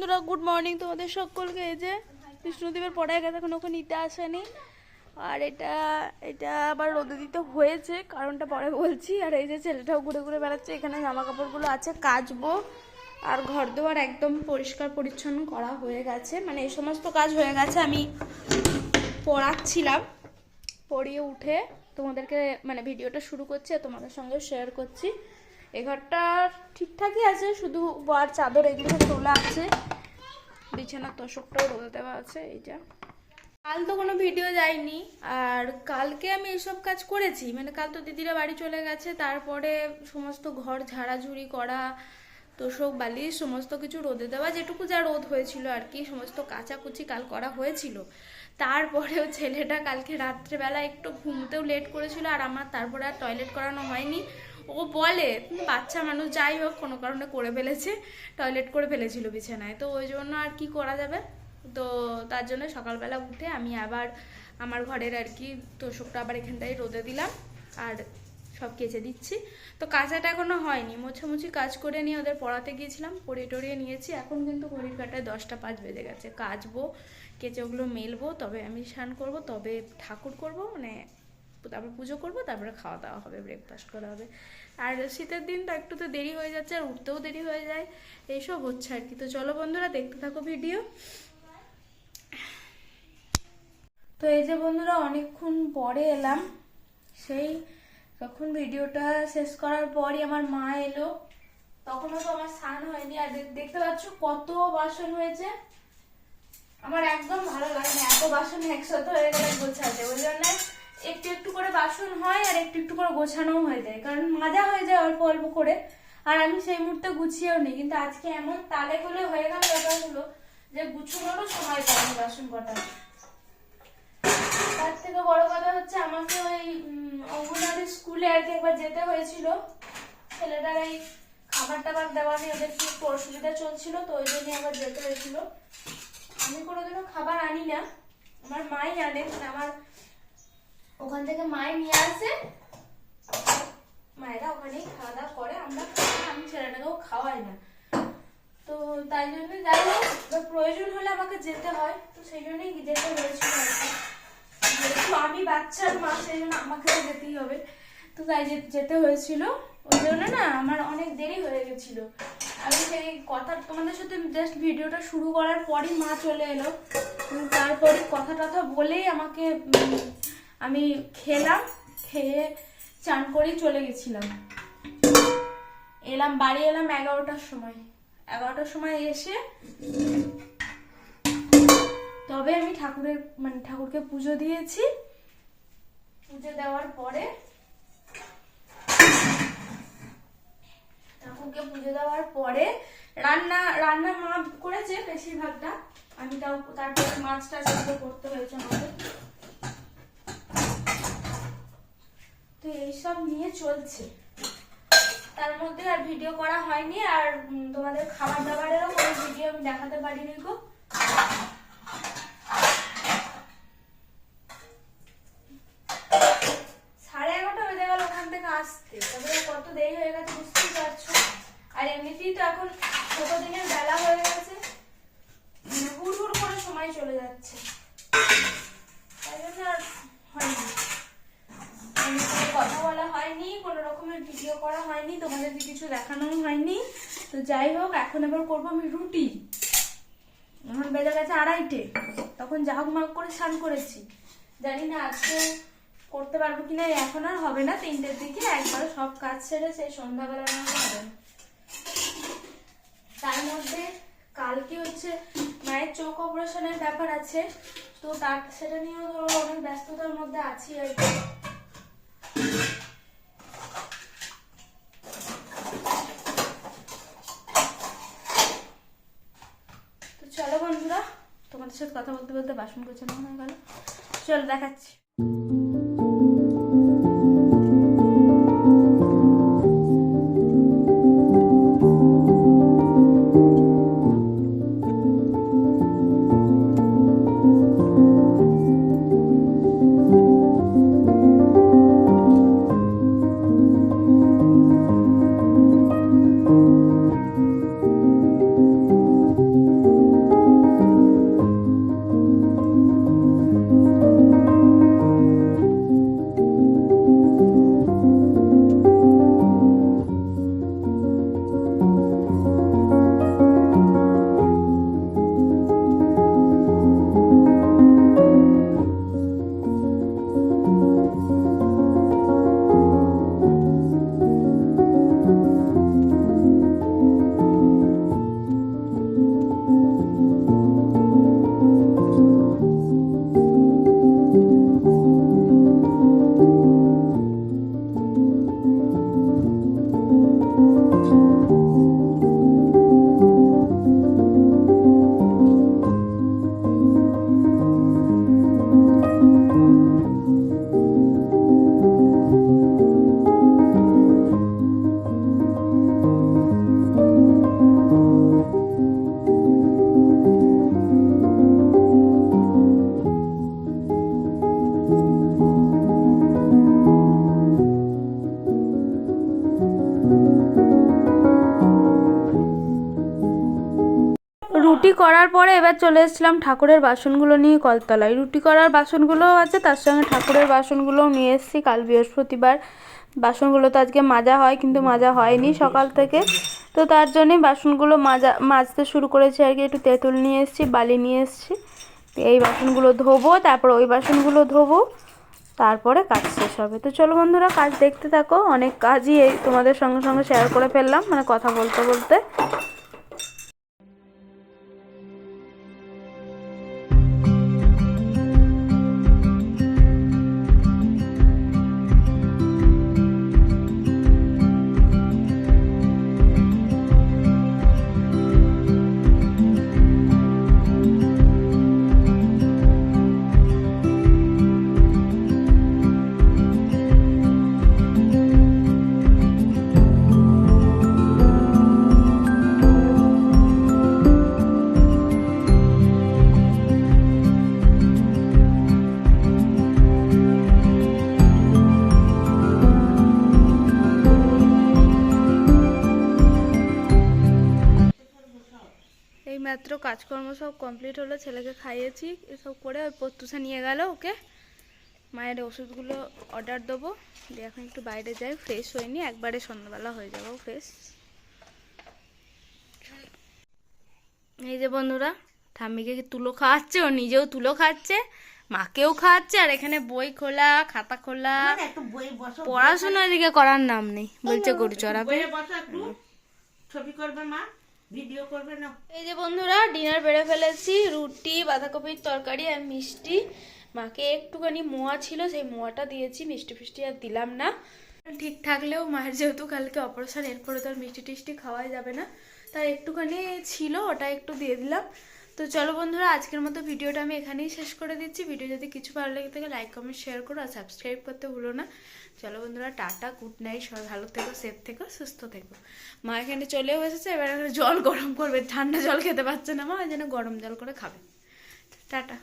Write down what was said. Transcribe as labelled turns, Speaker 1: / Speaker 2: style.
Speaker 1: বন্ধুরা good morning তোমাদের সকলকে। এই যে বিষ্ণুদেবের পড়ায় গেছে, এখন ওকে নিতে আসেনি। আর এটা এটা আবার রোদে দিতে হয়েছে, কারণটা পরে বলছি। আর এই যে ছেলেটাও ঘুরে ঘুরে বেড়াচ্ছে, এখানে জামা কাপড়গুলো আছে, কাচবো। আর ঘর দুয়ার একদম পরিষ্কার পরিচ্ছন্ন করা হয়ে গেছে। মানে এই সমস্ত কাজ হয়ে গেছে, আমি পড়াচ্ছিলাম। পড়িয়ে উঠে তোমাদেরকে মানে ভিডিওটা শুরু করছি আর তোমাদের সঙ্গে শেয়ার করছি। এ ঠিকঠাকই আছে, শুধু বার চাদর এগুলো তোলা আছে। বিছানার তোষকটাও রোদে দেওয়া আছে, এই যা। কাল তো কোনো ভিডিও যায়নি, আর কালকে আমি এসব কাজ করেছি। মানে কাল তো দিদিরা বাড়ি চলে গেছে, তারপরে সমস্ত ঘর ঝাড়াঝুড়ি করা, তোষক, বালিশ, সমস্ত কিছু রোদে দেওয়া, যেটুকু যা রোদ হয়েছিল আর কি, সমস্ত কাচাকুচি কাল করা হয়েছিল। তারপরেও ছেলেটা কালকে রাত্রেবেলা একটু ঘুমতেও লেট করেছিল, আর আমার তারপরে আর টয়লেট করানো হয়নি। ও বলে, বাচ্চা মানুষ যাই হোক, কোনো কারণে করে ফেলেছে টয়লেট করে ফেলেছিল বিছানায়। তো ওই জন্য আর কি করা যাবে? তো তার জন্য সকালবেলা উঠে আমি আবার আমার ঘরের আর কি তোষকটা আবার এখানটায় রোদে দিলাম, আর সব কেচে দিচ্ছি। তো কাঁচাটা এখনও হয়নি, মোছামুছি কাজ করে নিয়ে ওদের পড়াতে গিয়েছিলাম, পড়িয়ে টড়িয়ে নিয়েছি। এখন কিন্তু ঘড়ির কাটায় দশটা পাঁচ বেজে গেছে। কাচবো কেচে ওগুলো মেলবো, তবে আমি স্নান করব, তবে ঠাকুর করব মানে তারপর পুজো করব, তারপরে খাওয়া দাওয়া হবে ব্রেকফাস্ট করা হবে। আর শীতের দিন তো একটু তো দেরি হয়ে যাচ্ছে আর উঠতেও দেরি হয়ে যায়, এইসব হচ্ছে আর কি। তো চলো বন্ধুরা, দেখতে থাকো ভিডিও। তো এই যে বন্ধুরা, অনেকক্ষণ পরে এলাম। সেই তখন ভিডিওটা শেষ করার পরই আমার মা এলো। তখনও তো আমার স্নান হয়নি। আর দেখ- দেখতে পাচ্ছ কত বাসন হয়েছে। আমার একদম ভালো লাগে না এত বাসন একসাথে হয়ে গেলে গোছাতে, ওই জন্য একটু একটু করে বাসন হয় আর একটু একটু করে গোছানোও হয়ে যায়। কারণ মাজা হয়ে যায় অল্প অল্প করে। আর আমি সেই মুহূর্তে গুছিয়েও নিই। কিন্তু আজকে এমন তালে গুলো হয়ে গেল ব্যাপারগুলো যে গুছানোরও সময় পাইনি বাসন কটা। তার থেকে বড় কথা হচ্ছে আমাকে ওই অঙ্গনওয়াড়ি স্কুলে আর কি একবার যেতে হয়েছিল। ছেলেটার এই খাবার টাবার দেওয়া নিয়ে ওদের কি অসুবিধা চলছিল, তো ওই জন্য আবার যেতে হয়েছিল। আমি কোনোদিনও খাবার আনি না। আমার মাই আনে আমার ওখান থেকে মাই নিয়ে আসে। মায়েরা ওখানেই খাওয়া দাওয়া করে, আমরা আমি ছেলেটাকেও খাওয়াই না। তো তাই জন্য যাই হোক প্রয়োজন হলে আমাকে যেতে হয়। তো সেই জন্যই যেতে হয়েছিল যেহেতু আমি বাচ্চার মা, সেই জন্য আমাকেও যেতেই হবে। তো তাই যেতে হয়েছিল। ওই জন্য না আমার অনেক দেরি হয়ে গেছিল। আমি সেই কথা তোমাদের সাথে জাস্ট ভিডিওটা শুরু করার পরই মা চলে এলো। তারপরে কথা টথা বলেই আমাকে আমি খেলাম, খেয়ে চান করেই চলে গেছিলাম। এলাম, বাড়ি এলাম এগারোটার সময়। এগারোটার সময় এসে তবে আমি ঠাকুরের মানে ঠাকুরকে পুজো দিয়েছি। পুজো দেওয়ার পরে ঠাকুরকে পুজো দেওয়ার পরে রান্না রান্না মা করেছে বেশিরভাগটা। আমি তাও, তারপরে মাছটা সেগুলো করতে হয়েছে আমাকে তো এইসব নিয়ে চলছে। তার মধ্যে আর ভিডিও করা হয়নি, আর তোমাদের খাবার দাবারেরও কোনো ভিডিও আমি দেখাতে পারিনি গো সাড়ে এগারোটা বেজে গেল ওখান থেকে আসতে তবে কত দেরি হয়ে গেছে বুঝতেই পারছ আর এমনিতেই তো এখন ছোট দিনের বেলা হয়ে গেছে মানে হুড় হুড় করে সময় চলে যাচ্ছে তাই জন্য আর হয়নি আমি কোনো কথা বলা হয়নি কোনো রকমের ভিডিও করা হয়নি তোমাদেরকে কিছু দেখানোও হয়নি তো যাই হোক, এখন এবার করব আমি রুটি। এখন বেজে গেছে আড়াইটে। তখন জাহক মাগ করে স্নান করেছি। জানি না আজকে করতে পারব কিনা এখন আর হবে না তিনটের দিকে। একবার সব কাজ ছেড়ে সেই সন্ধ্যাবেলা হবে তার মধ্যে কালকে হচ্ছে মায়ের চোখ অপারেশনের ব্যাপার আছে। তো তার সেটা নিয়েও ধরো অনেক ব্যস্ততার মধ্যে আছি আর কি তো চলো বন্ধুরা তোমাদের সাথে কথা বলতে বলতে বাসন গোছানো হয়ে গেল। চলো দেখাচ্ছি। রুটি করার পরে এবার চলে এসেছিলাম ঠাকুরের বাসনগুলো নিয়ে কলতলায়। রুটি করার বাসনগুলোও আছে, তার সঙ্গে ঠাকুরের বাসনগুলোও নিয়ে এসেছি। কাল বৃহস্পতিবার বাসনগুলো তো আজকে মাজা হয়, কিন্তু মাজা হয়নি সকাল থেকে। তো তার জন্যই বাসনগুলো মাজা, মাজতে শুরু করেছি আর কি। একটু তেঁতুল নিয়ে এসেছি, বালি নিয়ে এসেছি। এই বাসনগুলো ধোবো, তারপর ওই বাসনগুলো ধোবো। তারপরে কাজ শেষ হবে। তো চলো বন্ধুরা, কাজ দেখতে থাকো। অনেক কাজই এই তোমাদের সঙ্গে সঙ্গে শেয়ার করে ফেললাম মানে কথা বলতে বলতে। এই মাত্র কাজকর্ম সব কমপ্লিট হলো ছেলেকে খাইয়েছি এসব করে ওই প্রত্যুষা নিয়ে গেল ওকে। মায়ের ওষুধগুলো অর্ডার দেবো দিয়ে এখন একটু বাইরে যাই ফ্রেশ হয়নি একবারে সন্ধ্যাবেলা হয়ে যাব ফ্রেশ এই যে বন্ধুরা ঠাম্মিকে তুলো খাওয়াচ্ছে? ও নিজেও তুলো খাচ্ছে মাকেও খাওয়াচ্ছে আর এখানে বই খোলা খাতা খোলা।
Speaker 2: একটু বই
Speaker 1: পড়াশোনা এদিকে করার নাম নেই বলছে গরু চড়াবে।
Speaker 2: ছবি করবে মা। ভিডিও করবে না।
Speaker 1: এই যে বন্ধুরা ডিনার বেড়ে ফেলেছি, রুটি, বাঁধাকপির তরকারি আর মিষ্টি। মাকে একটুখানি মোয়া ছিল, সেই মোয়াটা দিয়েছি, মিষ্টি ফিষ্টি আর দিলাম না। ঠিক থাকলেও মায়ের যেহেতু কালকে অপারেশন এরপরে তো আর মিষ্টি টিষ্টি খাওয়াই যাবে না। তাই একটুখানি ছিল, ওটা একটু দিয়ে দিলাম। তো চলো বন্ধুরা, আজকের মতো ভিডিওটা আমি এখানেই শেষ করে দিচ্ছি। ভিডিও যদি কিছু ভালো লেগে থাকে লাইক কমেন্ট শেয়ার করো আর সাবস্ক্রাইব করতে ভুলো না। চলো বন্ধুরা, টাটা গুড নাইট সবাই ভালো থেকো সেফ থেকো, সুস্থ থেকো। মা এখানে চলেও এসেছে, এবার জল গরম করবে। ঠান্ডা জল খেতে পারছে না মা যেন গরম জল করে খাবে। টাটা।